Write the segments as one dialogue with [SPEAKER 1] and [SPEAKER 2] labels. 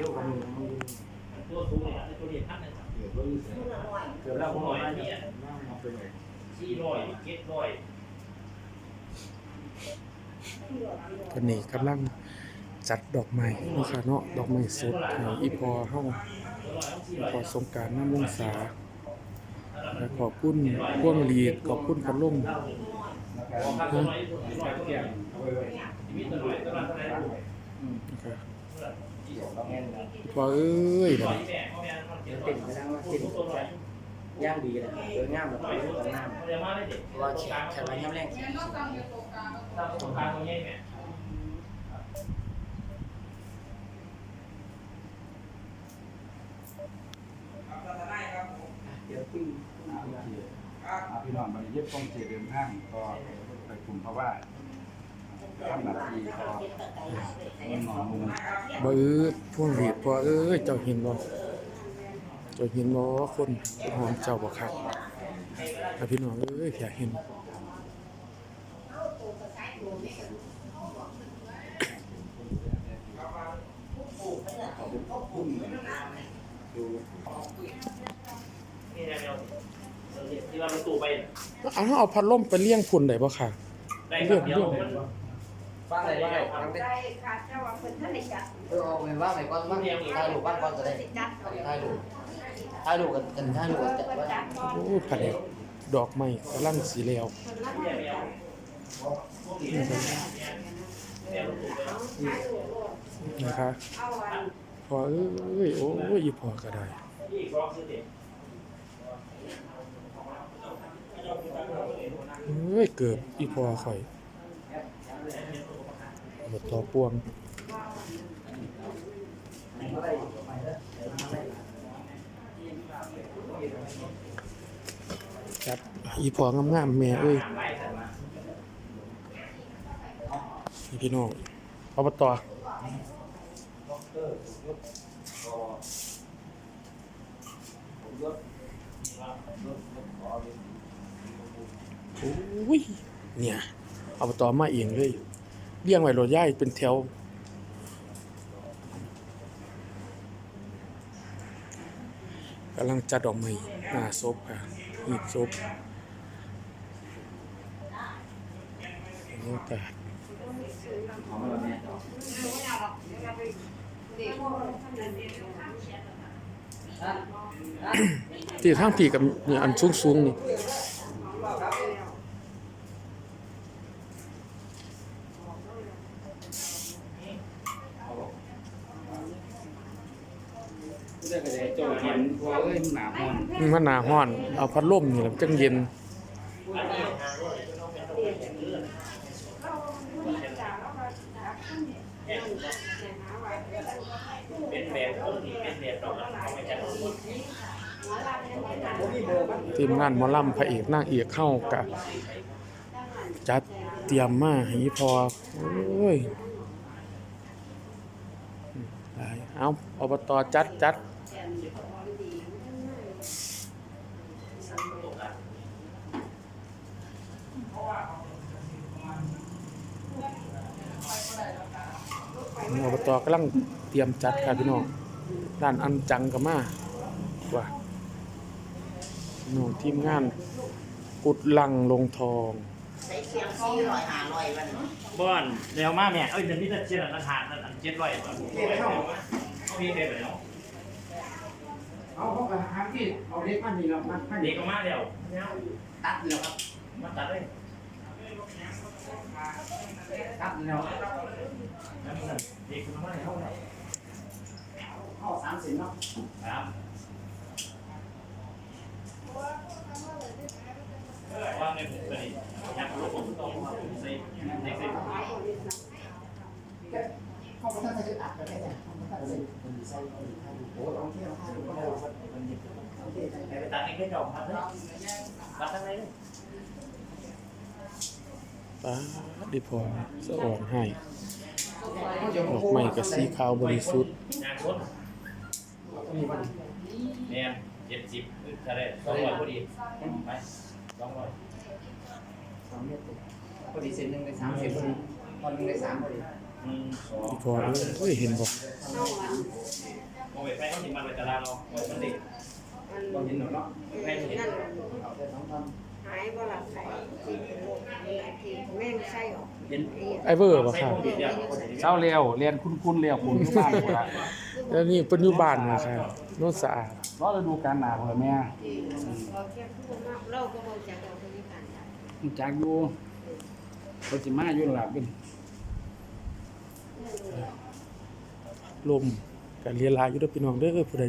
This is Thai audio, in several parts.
[SPEAKER 1] ร็วกมัน
[SPEAKER 2] ตัวสูงเนี่ยตัวเดียพันหนึ่ง
[SPEAKER 1] เกือบร้อยสิบเกือบแล้วผมบอกว่าเนี่ยมันเป็นไง
[SPEAKER 2] สี่ร้อยเจ็ดร้อย
[SPEAKER 3] ตอนนี้กำลังจัดดอกไม้นาะค่ะเนาะดอกไม้สดให้อีพอเฮาอีพอสงการน้ำวงศาและขอบคุณพ่วงหลีดขอบคุณพัดลม
[SPEAKER 1] แล้วก็
[SPEAKER 2] ตัวน้อยตั วน้อยตัว
[SPEAKER 1] เกี่ย
[SPEAKER 2] นี้
[SPEAKER 1] งเอาไว้ไว้
[SPEAKER 2] มีตัวน้อยตัวน้อยตัวน้อย
[SPEAKER 1] อืม
[SPEAKER 3] นะคะ
[SPEAKER 1] ที่สองก็แม่นนะ
[SPEAKER 3] อีพอเอ้ย
[SPEAKER 2] ร้
[SPEAKER 3] บั
[SPEAKER 2] อ
[SPEAKER 3] ด
[SPEAKER 2] ย
[SPEAKER 3] นี้
[SPEAKER 2] แม่พ่อแม่มันเจ็ด
[SPEAKER 1] ติ่งไปทางว่าติ่ง
[SPEAKER 2] ตัวน้อย
[SPEAKER 1] ย่างดีเลยเดินง่ามแบบ
[SPEAKER 2] น้อย
[SPEAKER 1] นี้
[SPEAKER 2] ตัว
[SPEAKER 1] ตรง
[SPEAKER 2] น้
[SPEAKER 1] น้ำ
[SPEAKER 2] เดี๋ยวมาได้เด็กำ
[SPEAKER 1] ว่าแขกแขกมาย่ำแรง
[SPEAKER 2] ตามสงการตรงนี้แม่
[SPEAKER 1] เดี๋ยวปิ้ง
[SPEAKER 4] พี่น้องมันเย็บต้องเจเดินห้างก็ไปกลุ่มเพราะว่า
[SPEAKER 3] บ่เอ้ยพวงหลีดพอเอ้ยเจ้าเห็นบ่เจ้าเห็นบ่คนหอมเจ้าบ่ครับอะพี่น้องเอ้ยอยากเห็น
[SPEAKER 2] นี่แนวที่ว่ามันตู่ไป
[SPEAKER 3] เอาเอาพัดลมไปเลี้ยงพุ่นได้บ่ค่ะ
[SPEAKER 2] ได้ครับเดียว มัน
[SPEAKER 1] ว่างอะไรว่างอะไรว่าง
[SPEAKER 5] ได้ค่ะเจ้าว่าเพิ่นท่านได้จัด
[SPEAKER 1] เออเอาเงินว่างไหนก่อนว่างถ่ายรูปบ้างก่อนจะได้ถ่ายรูปถ่ายรูปกันกันถ่ายรูปกันจั
[SPEAKER 5] ดก่อน
[SPEAKER 3] โอ้ยผลิตดอกไม้กำลังสีแล้ว
[SPEAKER 5] เพิ่นรับ
[SPEAKER 2] แม่แมว
[SPEAKER 3] นี่ครับ
[SPEAKER 2] แมวนะ
[SPEAKER 3] คะพอเอ้ยโอ้ยพอก็ได้
[SPEAKER 2] เด็ก
[SPEAKER 3] เอ้ยเกือบอีพอข่อย หมดต่อปวงครับอีพองามๆแม่เอ้ยพี่น้องอบตโอ้ยเนี่ยอบตมาเองเลย เลี้ยงไว้รถย่ายเป็นแถวกำลังจัดดอกไม้หน้าศพค่ะหีบศพบรรยากาศที่ทางผีกับเนี่ยอันสูงๆนี่
[SPEAKER 4] องอะไรโจเห็นว่าเอ้ยหนาห้อน
[SPEAKER 3] มันหนาฮ้อน เอาพัดลมนี่แหละจังเย็น ทีมงานหมอลำพระเอกนางเอกเข้ากะจัดเตรียมมาให้พอโอ้ยได้เอาอบตจัดจัด อบตกำลังเตรียมจัดค่ะพี่น้องด้านอันจังกับมาว่าน้องทีมงาน กุดลังลงทอง
[SPEAKER 5] ใส่เสียงสี่ร้อยห้าร้อยวัน
[SPEAKER 2] บ้านเร็วมากแม่เอ้ยเดี๋ยวนี้จะเชื่อนันหานันเจ็ดร้อยเขามีเด็กไปแล้ว
[SPEAKER 1] เอาเขาไปหาที่เอาเล็กมันนี่เรามันมัน
[SPEAKER 2] เด็กก็มาแล้ว
[SPEAKER 1] ตัดเดียวครับ
[SPEAKER 2] มาตัดเลย
[SPEAKER 1] ตัดเดียว
[SPEAKER 2] เด็ก คุณมาเท่าไหร่
[SPEAKER 1] เข้าสามสิบเนาะ
[SPEAKER 2] ครับว่าในผมเลยอยากรู้ผมต้องมาใส่ในใส่
[SPEAKER 1] เข้าไปตั้งแต่อัดไปแค่เนี่ยเข้าไปตั้งแต่มันใส่โอ้ลองเที่ยวห้าดูก็ได้ครับมันดีโอเค
[SPEAKER 2] ไปตัดในแค่จอมครับเลยตัดทั้งเลย
[SPEAKER 3] ป้าดดิพอสะอ่อนให้ ดอกไม้กับสีขาวบริสุทธิ์
[SPEAKER 2] งานคนเนี่ยเจ็ดสิบเท่าไรสองร้อยพอดีไปสองร้อย
[SPEAKER 1] สามเมตรพอดีเซนหนึ่งได้สามสิบพอดีพอหนึ่งได้สามพอดี
[SPEAKER 2] คหนึ่งสอง
[SPEAKER 3] อีพอเอ้ยเห็นบ่
[SPEAKER 5] เข้าวัน
[SPEAKER 2] มองไปไปเขาสิมันไปตลาดเรามันเด็ก
[SPEAKER 5] มัน
[SPEAKER 2] เราเห็นหรอเนาะแม่เห็น
[SPEAKER 5] นั่นหายบ่หลับไข่ที่เป็นโรคมีอาทีแม่งไส้ออก
[SPEAKER 2] เห็น
[SPEAKER 3] ไอเวอร์บ่ครับ
[SPEAKER 4] เช้าเร็วเรียนคุ้นๆเร็วคุณอยู่บ้านพุ่นล่ะ
[SPEAKER 3] แล้วนี่เพิ่นอยู่บ้านนะครับโนนสะอาด
[SPEAKER 4] รอฤดูกาลหนาวพุ่นล่ะแม่
[SPEAKER 5] ที่เราแค่พูดมากเราก็บ่จักเอาคนนี้กันจ้ะ
[SPEAKER 4] รู้จักอยู่เพิ่นสิมาอยู่นั่นล่ะเป็น
[SPEAKER 3] ลมก็เรียนหลายอยู่เด้อพี่น้องเด้อผู้ใด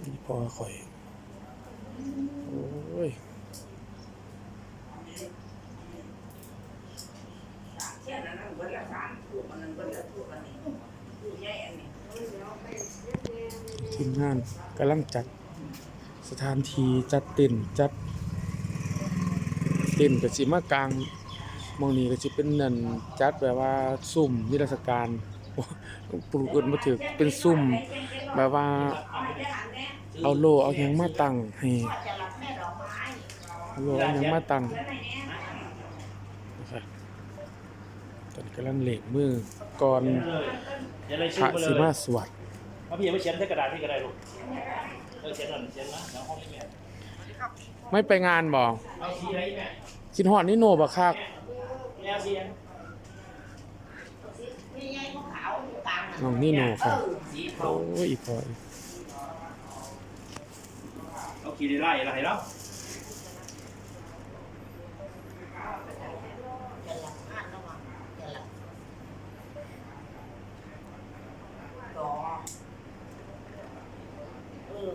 [SPEAKER 3] อีพอข่อย โอ้ย
[SPEAKER 5] เช่นนั้นเบิ่ละสามถูกมันนั้นเบิ่ละถูกอันนี้ถูกใหญ่อันนี้
[SPEAKER 3] ทีม งานกำลังจัดสถานที่จัดเต็นจัดเต็นท์ก็สิมากลางมองนี้ก็สิเป็นนั่นจัดแบบว่าซุ่มนิทรรศการปลูกอิ้นบ่ถูกเป็นซุ่มแบบว่าเอาโลเอาหยังมาตั้งให้เอาโลเอาหยังมาตั้งนะครับตอนกำลังเล่งมือก่อนพระสิมาสวด
[SPEAKER 2] เอาพี่อย่าไปเขียนใส่กระดาษที่กระดาษลูกเออเขียนหน่อยเขียนนะเดี๋ยวห้องนี้แม่
[SPEAKER 3] ไม่ไปงานบ่
[SPEAKER 2] เอาสีอะไรแม่
[SPEAKER 3] คิดฮอดนี่โนบ่คัก
[SPEAKER 2] แม่เอาสีอะไร
[SPEAKER 5] นี่ไงขาวอยู่กลางน่ะ
[SPEAKER 3] น้องนี่โนครับ
[SPEAKER 2] สี
[SPEAKER 3] โอ้
[SPEAKER 2] เขา
[SPEAKER 3] ยอีพอ
[SPEAKER 2] เอาขีดไล่ไล่แล้ว
[SPEAKER 5] จะหลับอ่านระวังจะหลับต่อเออ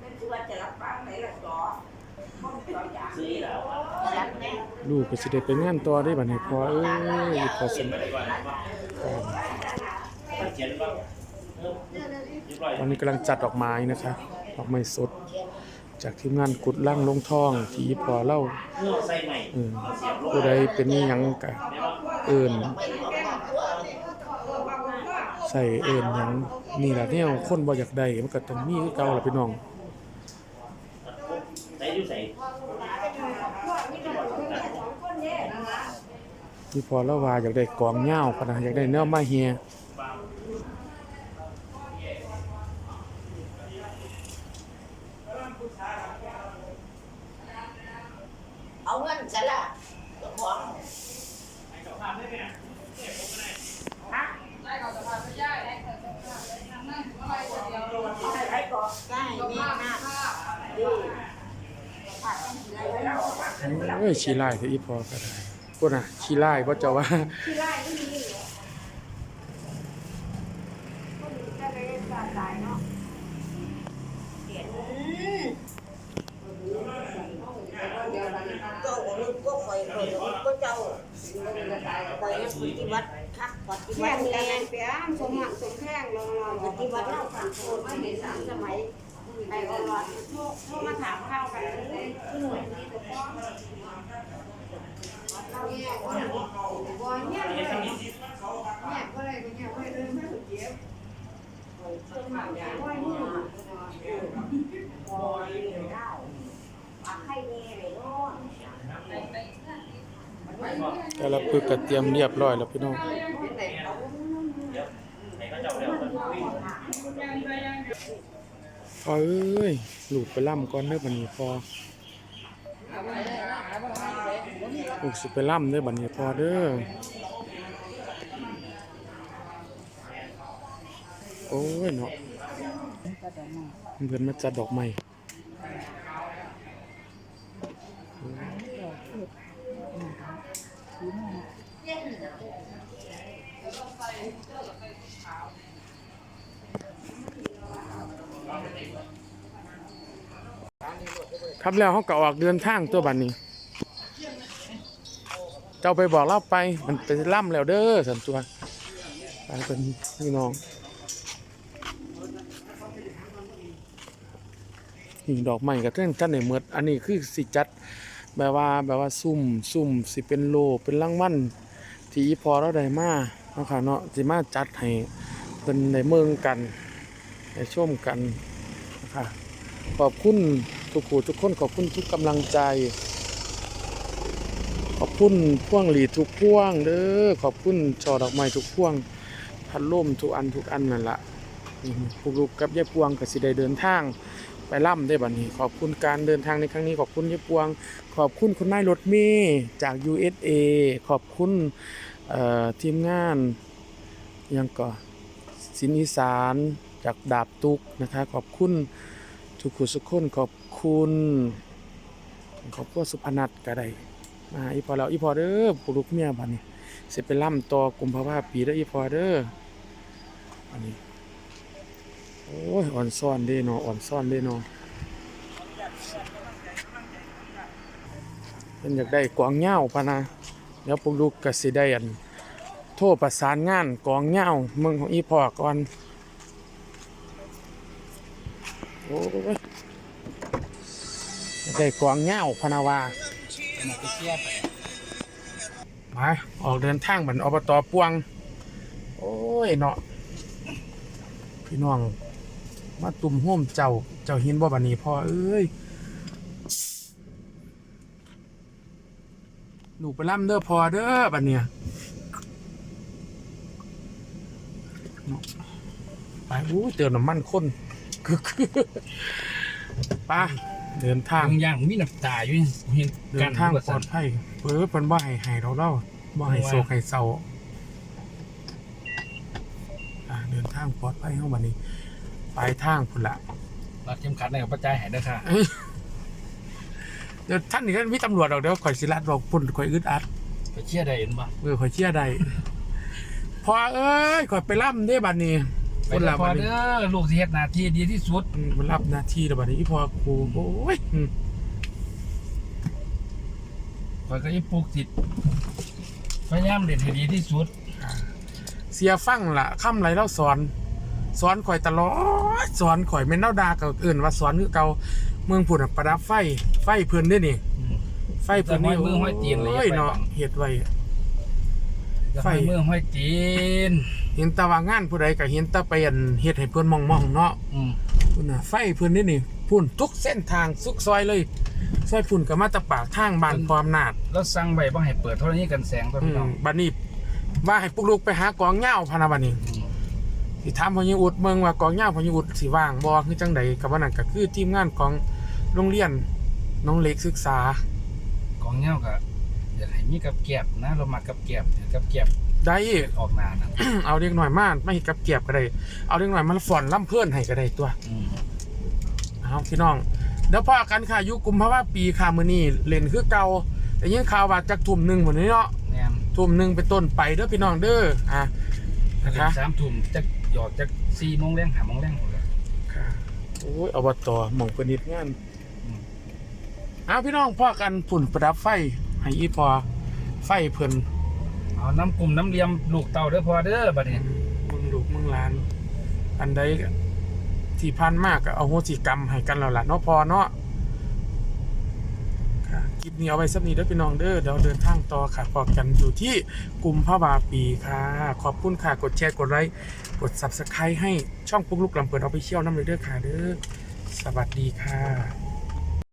[SPEAKER 5] นั่นคือว่าจะรับฟังไหนล่ะต่อห้องต่ออย่าง
[SPEAKER 2] สีแล้ว
[SPEAKER 5] รับแน่
[SPEAKER 3] ลูกก็สิได้ไปงานต่อได้บัดนี้พอเอ้ยอีพอสม
[SPEAKER 2] ไม่ได้ก่อนเขียนบ้างเออเรียบร้อย
[SPEAKER 3] ตอนนี้กำลังจัดดอกไม้นะคะดอกไม้สด จากทีมงานกุดล่างลงทอง ที่อีพอเล่า
[SPEAKER 2] เมื่อใส่ใหม่
[SPEAKER 3] เออ
[SPEAKER 2] เสียบลง
[SPEAKER 3] ผู้ใดเป็นอิหยังก็เอิ้นใส่เอิ้นหยังนี่ล่ะแนวคนบ่อยากได้มันก็ต้องมีคือเก่าล่ะพี่น้อง
[SPEAKER 2] ใส่อยู่ใส่
[SPEAKER 3] ที่พอเล่าว่าอยากได้กองเหย้าพะนะอยากได้แนวมาเฮีย
[SPEAKER 5] เอาเงินซะละเจ้าของฮะเอาไปก่อนได้นี่นะดี
[SPEAKER 3] เอ้ยขี้ลายคืออีพอก็ได้ พุ่นน่ะขี้ลายบ่เจ้าว่า
[SPEAKER 5] ที่ไร่ไม่มีเหรอคนจะไปตายเนาะเห็นก็โอ้ลูกก็คอยคอยก็เจ้าคอยปฏิบัติคักปฏิบัติแรงเปียมสมหักสมแท่งลงปฏิบัติเล่าผ่านโคนไม่เห็นสามสมัยไอ้อรอดโทรโทรมา
[SPEAKER 3] แต่ละปึกก็เตรียมเรียบร้อยแล้วพี่น้อง
[SPEAKER 2] เจ้าเร็วกันวิ่ง
[SPEAKER 3] พอเอ้ยหลูกไปล่ำก่อนเด้อบัดนี้พอลูกสิไปล่ำเด้อบัดนี้พอเด้อ โอ้ยเนาะเพิ่นมาจัดดอกไม้ครับแล้วเขาก็ออกเดินทางตัวบัดนี้ เจ้าไปบอกเล่าไปมันไปล่ำแล้วเด้อสันตัวไปเป็นพี่น้อง หิ่งดอกไม้กับเรื่องจันในเมดอันนี้คือสิจัดแบบว่าแบบว่าซุ่มซุ่มสิเป็นโลเป็นรางวัลที่พอเราได้มาเนาะค่ะเนาะสิมาจัดให้เป็นในเมืองกันในช่วมกันนะคะขอบคุณทุกผู้ทุกคนขอบคุณทุกกำลังใจ ขอบคุณพ่วงหลีทุกพ่วงเด้อขอบคุณช่อดอกไม้ทุกพ่วงพัดลมทุกอันทุกอันนั่นละนี่พวกลูกกับยายพวงก็สิได้เดินทาง ไปล่ำได้บัดนี้ ขอบคุณการเดินทางในครั้งนี้ขอบคุณยายพวง ขอบคุณคุณนายรถเมย์จาก USA ขอบคุณทีมงานยังก็สินอีสานจากดาบตุกนะคะขอบคุณทุกคนสุกคนขอบคุณขอบคุณสุพนัทก็ไดมาอีพอแล้วอีพอเด้อผู้ลูกเมียบัดนี้สิไปล่ำต่อกุมภาวะปีเด้ออีพอเด้ออันนี้ โอ้ยอ่อนซ่อนด้เนาะอ่อนซ่อนด้เนาะเพิ่นอยากได้กวางเหย้าพะนะเดี๋ยวพวกลูกกสิได้อันโทรประสานงานกวางเหย้าเมืองของอีพ่อก่อนโอ้ยได้กวางเหย้าพนะว่ามาออกเดินทางเหมือนอบตปวง โอ้ยเนาะพี่น้อง มาตุ่มโฮมเจ้า เจ้าหินบ่บัดนี้พ่อเอ้ยหนูไปล่ำเด้อพอเด้อบัดเนี่ยไปอู้เติมน้ำมันข้นคือไปเดินทาง
[SPEAKER 6] บางอย่างมีน้ำตาอยู่เห็น
[SPEAKER 3] เดิ
[SPEAKER 6] กัน
[SPEAKER 3] นทาง
[SPEAKER 6] บ่
[SPEAKER 3] ปล
[SPEAKER 6] ซั่
[SPEAKER 3] อนดภัยเปิดเพิ่นบ่ให้ให้เราเล่าบ่ให้โศกให้เศร้าอะเดินทางปลอดภัยเฮาบัดนี้ ปลายทางพุ่นละ
[SPEAKER 6] รัดเข็มขัดในกับปัจจัยให้เด้อค่ะ
[SPEAKER 3] เดี๋ยวท่านนี่ก็มีตำรวจดอกเดี๋ยวข่อยสิรัดบอกปุ่นข่อยอึดอัด
[SPEAKER 6] ไปเชื่อได้เห็นบ่
[SPEAKER 3] เออข่อยเชื่อใดพอเอ้ยข่อยไปล่ำเด้บัดนี้
[SPEAKER 6] ไป
[SPEAKER 3] คน
[SPEAKER 6] เด้
[SPEAKER 3] ละ
[SPEAKER 6] อพอ
[SPEAKER 3] บัดนี้
[SPEAKER 6] เด้อลูกสิเฮ็ดหน้าที่ดีที่สุด
[SPEAKER 3] อืมมันรับหน้าที่แล้วบัดนี้อีพอครูโอ้ยอืม
[SPEAKER 6] ข่อยก็สิปลูกจิตพยายามเรียนให้ดีที่สุด
[SPEAKER 3] เสียฟังล่ะค่ำไรเล่าสอน สอนข่อยตลอดสอนข่อยแม่นเล่าดาเก่าอื่นว่าสอนคือเก่าเมืองผุดประดับไฟไฟเพิ่นได้นี่
[SPEAKER 6] อืม
[SPEAKER 3] ไฟเพิ่นนี่
[SPEAKER 6] แต่ห้อยมือห้อยตีนเลย
[SPEAKER 3] โอ้ย
[SPEAKER 6] อย่าไป
[SPEAKER 3] เนาะเฮ็ดไว้
[SPEAKER 6] จะ
[SPEAKER 3] ไฟ
[SPEAKER 6] ให้มือห้อยตีน
[SPEAKER 3] เห็นแตะว่างานผู้ใดก็เห็นแตะไปอันเฮ็ดให้เพิ่นมองๆเนาะ
[SPEAKER 6] อืม
[SPEAKER 3] พุ่นน่ะไฟเพิ่นนี่นี่พุ่นทุกเส้นทางสุกซอยเลยซอยพุ่นก็มาแตะปากทางบ้านความนาด
[SPEAKER 6] แล้วสั่งไว้บ่ให้เปิดโทรนี้กันแสงตัว
[SPEAKER 3] อื
[SPEAKER 6] พี่น้อง
[SPEAKER 3] มบัดนี้ว่าให้พวกลูกไปหากองเหย้าพะนะบัดนี้
[SPEAKER 6] อืม
[SPEAKER 3] สิถามพญอุดเมืองว่ากองเหย้าพญอุดสิว่างบ่คือจังใดกับว่านั่นก็คือทีมงานของโรงเรียนน้องเล็กศึกษาก
[SPEAKER 6] องเหย้าก็อยากให้มีกับแก็บนะ เรามากับแก็บเนี่ยกับแก็บ
[SPEAKER 3] ได้
[SPEAKER 6] ออกหน้านะ
[SPEAKER 3] เอาเด็กหน่อยมาไม่เฮ็ดกับเกียบก็ได้เอาเด็กหน่อยมาฟ้อนล่ำเพื่อนให้ก็ได้ตัว
[SPEAKER 6] อืม
[SPEAKER 3] เอาพี่น้องเดี๋ยวพอกันค่ะอยู่กุมภาวะปีค่ะมื้อนี้เล่นคือเก่าแต่ยินข่าวว่าจักทุ่มหนึงหมดนี้เนาะ
[SPEAKER 6] แม่น
[SPEAKER 3] ทุ่มหนึงเป็นต้นไปเด้อพี่น้องเด้ออะนะคะ
[SPEAKER 6] สามทุ่มจัก หยอดจัก4โมงแรง5โมงแรงพุ่นล่ะ
[SPEAKER 3] ค่ะโอ้ยอบตหม่องเพิ่นเฮ็ดงาน
[SPEAKER 6] อืม
[SPEAKER 3] เอาพี่น้องพอกันฝุ่นประดับไฟให้อีพอไฟเพิ่น
[SPEAKER 6] เอาน้ำกลุ่มน้ำเลียมลูกเต่าเด้อพอเด้อบัดนี้
[SPEAKER 3] มึงลูกมึงหลาน อันใดก็ที่พันมากก็เอาโหสิกรรมให้กันแล้วล่ะเนาะพอเนาะค่ะคลิปนี้เอาไว้สักนี้เด้อพี่น้องเด้อเดี๋ยวเดินทางต่อค่ะพอกันอยู่ที่กลุ่มพระบาปีค่ะ ขอบคุณค่ะกดแชร์กดไลค์ กด subscribe ให้ช่องปุ๊กลุกลำเปิดเอาไปเชี่ยวน้ำเลยเด้อค่ะเด้อสวัสดีค่ะ